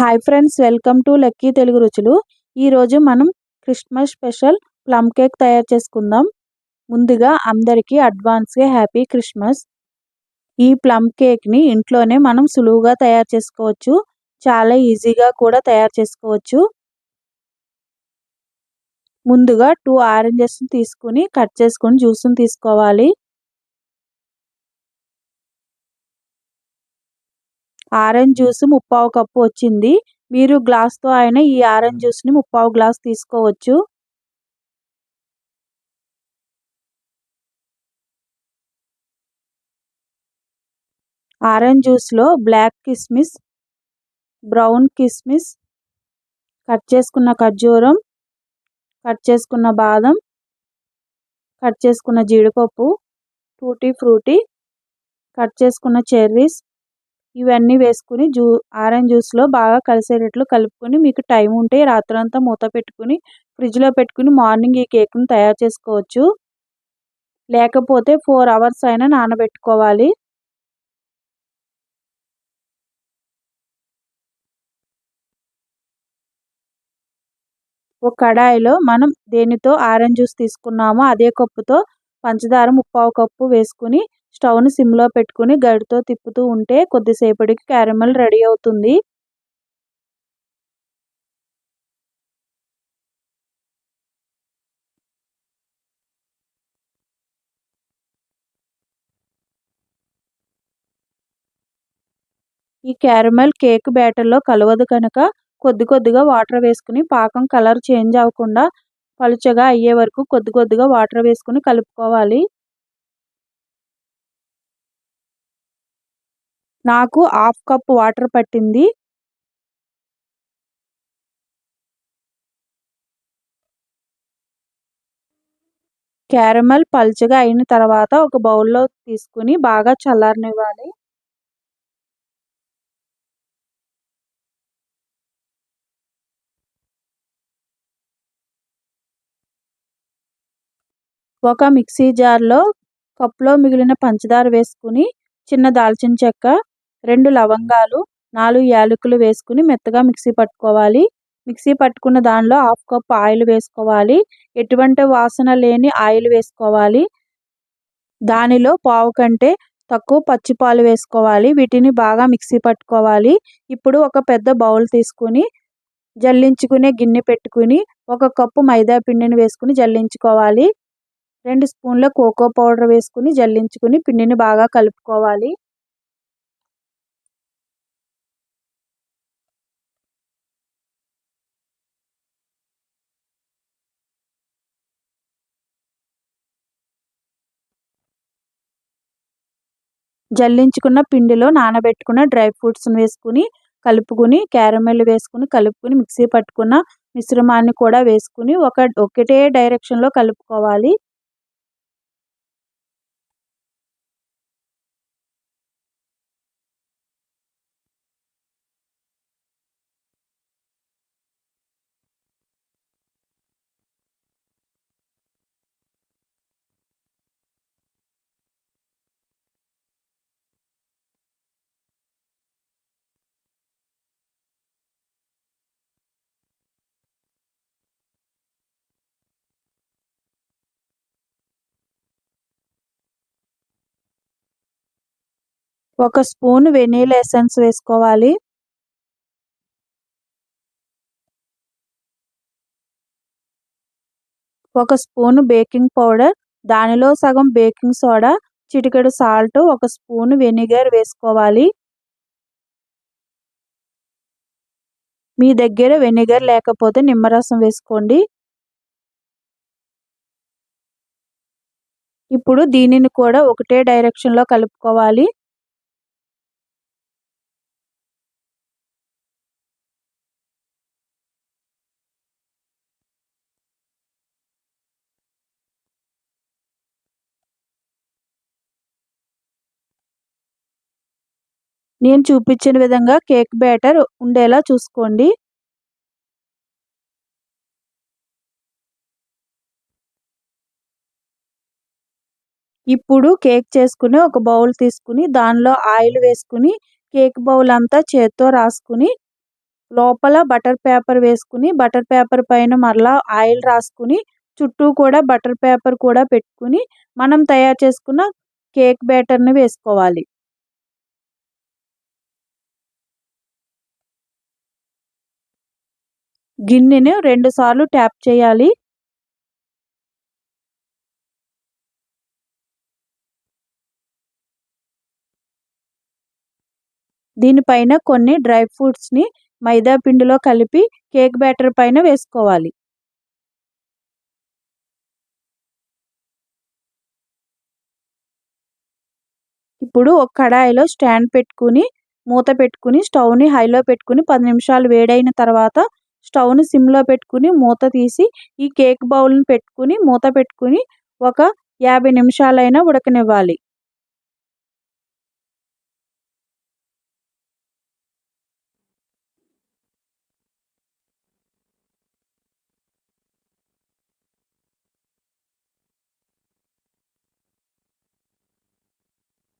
Hi friends welcome to lucky Telugu రుచులు ఈరోజు మనం క్రిస్మస్ స్పెషల్ ప్లమ్ కేక్ తయారు చేసుకుందాం. ముందుగా అందరికీ అడ్వాన్స్గా హ్యాపీ క్రిస్మస్ ఈ ప్లమ్ కేక్ని ఇంట్లోనే మనం సులువుగా తయారు చేసుకోవచ్చు. చాలా ఈజీగా కూడా తయారు చేసుకోవచ్చు. ముందుగా టూ ఆరెంజెస్ తీసుకుని కట్ చేసుకుని జ్యూస్ని తీసుకోవాలి. ఆరెంజ్ జ్యూస్ ముప్పావు కప్పు వచ్చింది. మీరు గ్లాస్తో అయినా ఈ ఆరెంజ్ జ్యూస్ని ముప్పావు గ్లాస్ తీసుకోవచ్చు. ఆరెంజ్ జ్యూస్లో బ్లాక్ కిస్మిస్ బ్రౌన్ కిస్మిస్ కట్ చేసుకున్న ఖర్జూరం కట్ చేసుకున్న బాదం కట్ చేసుకున్న జీడిపప్పు టూటీ ఫ్రూటీ కట్ చేసుకున్న చెర్రీస్ ఇవన్నీ వేసుకుని జ్యూ ఆరెంజ్ జ్యూస్లో బాగా కలిసేటట్లు కలుపుకొని మీకు టైం ఉంటే రాత్రంతా మూత పెట్టుకుని ఫ్రిడ్జ్లో పెట్టుకుని మార్నింగ్ ఈ కేక్ను తయారు చేసుకోవచ్చు. లేకపోతే ఫోర్ అవర్స్ అయినా నానబెట్టుకోవాలి. ఒక కడాయిలో మనం దేనితో ఆరెంజ్ జ్యూస్ తీసుకున్నామో అదే కప్పుతో పంచదార ముప్పావు కప్పు వేసుకుని స్టవ్ని సిమ్లో పెట్టుకుని గడితో తిప్పుతూ ఉంటే కొద్దిసేపటికి క్యారమల్ రెడీ అవుతుంది. ఈ క్యారమల్ కేక్ బ్యాటర్లో కలవదు కనుక కొద్ది కొద్దిగా వాటర్ వేసుకుని పాకం కలర్ చేంజ్ అవ్వకుండా పలుచగా అయ్యే వరకు కొద్ది కొద్దిగా వాటర్ వేసుకుని కలుపుకోవాలి. నాకు హాఫ్ కప్ వాటర్ పట్టింది. క్యారమల్ పలుచగా అయిన తర్వాత ఒక బౌల్లో తీసుకుని బాగా చల్లారనివ్వాలి. ఒక మిక్సీ జార్లో కప్లో మిగిలిన పంచదార వేసుకుని చిన్న దాల్చిన చెక్క రెండు లవంగాలు నాలుగు యాలకులు వేసుకుని మెత్తగా మిక్సీ పట్టుకోవాలి. మిక్సీ పట్టుకున్న దానిలో హాఫ్ కప్ ఆయిల్ వేసుకోవాలి. ఎటువంటి వాసన లేని ఆయిల్ వేసుకోవాలి. దానిలో పావు కంటే తక్కువ పచ్చిపాలు వేసుకోవాలి. వీటిని బాగా మిక్సీ పట్టుకోవాలి. ఇప్పుడు ఒక పెద్ద బౌల్ తీసుకుని జల్లించుకునే గిన్నె పెట్టుకుని ఒక కప్పు మైదా పిండిని వేసుకుని జల్లించుకోవాలి. రెండు స్పూన్ల కోకో పౌడర్ వేసుకుని జల్లించుకుని పిండిని బాగా కలుపుకోవాలి. జల్లించుకున్న పిండిలో నానబెట్టుకున్న డ్రై ఫ్రూట్స్ని వేసుకుని కలుపుకుని క్యారమెల్ వేసుకుని కలుపుకుని మిక్సీ పట్టుకున్న మిశ్రమాన్ని కూడా వేసుకుని ఒక ఒకటే డైరెక్షన్లో కలుపుకోవాలి. ఒక స్పూన్ వెనీలా ఎసెన్స్ వేసుకోవాలి. ఒక స్పూన్ బేకింగ్ పౌడర్ దానిలో సగం బేకింగ్ సోడా చిటికెడు సాల్ట్ ఒక స్పూన్ వెనిగర్ వేసుకోవాలి. మీ దగ్గర వెనిగర్ లేకపోతే నిమ్మరసం వేసుకోండి. ఇప్పుడు దీనిని కూడా ఒకటే డైరెక్షన్లో కలుపుకోవాలి. నేను చూపించిన విధంగా కేక్ బ్యాటర్ ఉండేలా చూసుకోండి. ఇప్పుడు కేక్ చేసుకుని ఒక బౌల్ తీసుకుని దానిలో ఆయిల్ వేసుకుని కేక్ బౌల్ అంతా చేత్తో రాసుకుని లోపల బటర్ పేపర్ వేసుకుని బటర్ పేపర్ పైన మరలా ఆయిల్ రాసుకుని చుట్టూ కూడా బటర్ పేపర్ కూడా పెట్టుకుని మనం తయారు చేసుకున్న కేక్ బ్యాటర్ని వేసుకోవాలి. గిన్నెను రెండుసార్లు ట్యాప్ చేయాలి. దీనిపైన కొన్ని డ్రై ఫ్రూట్స్ని మైదా పిండిలో కలిపి కేక్ బ్యాటర్ పైన వేసుకోవాలి. ఇప్పుడు ఒక కడాయిలో స్టాండ్ పెట్టుకుని మూత పెట్టుకుని స్టవ్ని హైలో పెట్టుకుని పది నిమిషాలు వేడైన తర్వాత స్టవ్ని సిమ్లో పెట్టుకుని మూత తీసి ఈ కేక్ బౌల్ని పెట్టుకుని మూత పెట్టుకుని ఒక యాభై నిమిషాలైనా ఉడకనివ్వాలి.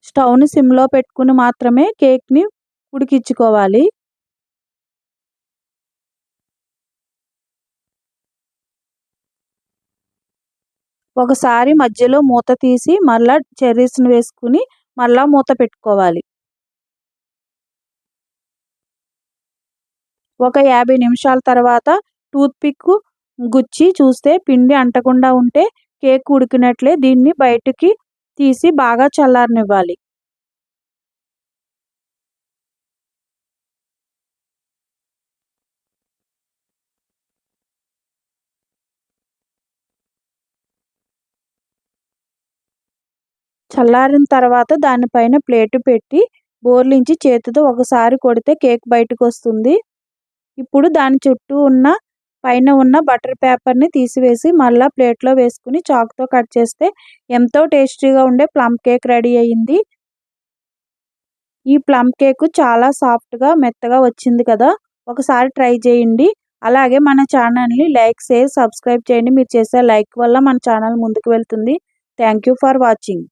స్టవ్ని సిమ్లో పెట్టుకుని మాత్రమే కేక్ని ఉడికించుకోవాలి. ఒకసారి మధ్యలో మూత తీసి మళ్ళా చెర్రీస్ని వేసుకుని మళ్ళా మూత పెట్టుకోవాలి. ఒక యాభై నిమిషాల తర్వాత టూత్పిక్ గుచ్చి చూస్తే పిండి అంటకుండా ఉంటే కేక్ ఉడికినట్లే దీన్ని బయటికి తీసి బాగా చల్లారనివ్వాలి. చల్లారిన తర్వాత దానిపైన ప్లేటు పెట్టి బోర్లించి చేతితో ఒకసారి కొడితే కేక్ బయటకు వస్తుంది ఇప్పుడు దాని చుట్టూ ఉన్న పైన ఉన్న బటర్ పేపర్ని తీసివేసి మళ్ళీ ప్లేట్లో వేసుకుని చాక్తో కట్ చేస్తే ఎంతో టేస్టీగా ఉండే ప్లమ్ కేక్ రెడీ అయ్యింది. ఈ ప్లమ్ కేక్ చాలా సాఫ్ట్గా మెత్తగా వచ్చింది కదా! ఒకసారి ట్రై చేయండి. అలాగే మన ఛానల్ని లైక్ షేర్ సబ్స్క్రైబ్ చేయండి. మీరు చేసే లైక్ వల్ల మన ఛానల్ ముందుకు వెళ్తుంది. Thank you for watching.